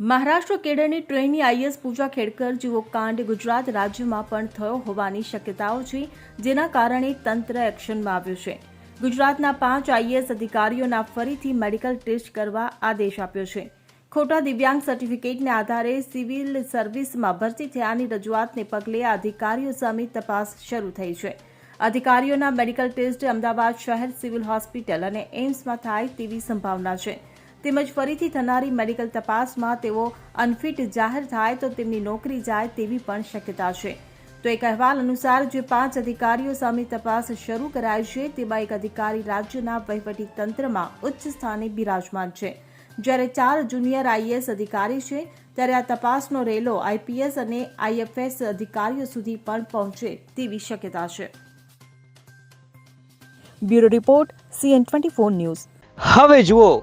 મહારાષ્ટ્ર કેડરની ટ્રેનની આઈએસ પૂજા ખેડકર જેવો કાંડ ગુજરાત રાજ્યમાં પણ થયો હોવાની શક્યતાઓ છે, જેના કારણે તંત્ર એક્શનમાં આવ્યું છે. ગુજરાતના પાંચ આઈએસ અધિકારીઓના ફરીથી મેડિકલ ટેસ્ટ કરવા આદેશ આપ્યો છે. ખોટા દિવ્યાંગ સર્ટિફિકેટને આધારે સિવિલ સર્વિસમાં ભરતી થયાની રજૂઆતને પગલે અધિકારીઓ સામે તપાસ શરૂ થઈ છે. અધિકારીઓના મેડિકલ ટેસ્ટ અમદાવાદ શહેર સિવિલ હોસ્પિટલ અને એમ્સમાં થાય તેવી સંભાવના છે. તેમજ ફરીથી થનારી મેડિકલ તપાસમાં તેઓ અનફિટ જાહેર થાય તો તેમની નોકરી જાય તેવી પણ શક્યતા છે. તો એક અહેવાલ અનુસાર જે પાંચ અધિકારીઓ સામે તપાસ શરૂ કરાઈ છે, તેમાં એક અધિકારી રાજ્યના વહીવટી તંત્રમાં ઉચ્ચ સ્થાને બિરાજમાન છે. જ્યારે ચાર જુનિયર આઈએએસ અધિકારી છે, ત્યારે આ તપાસનો રેલો આઈપીએસ અને આઈએફએસ અધિકારીઓ સુધી પણ પહોંચે તેવી શક્યતા છે. Bureau report, CN twenty news. હવે જુઓ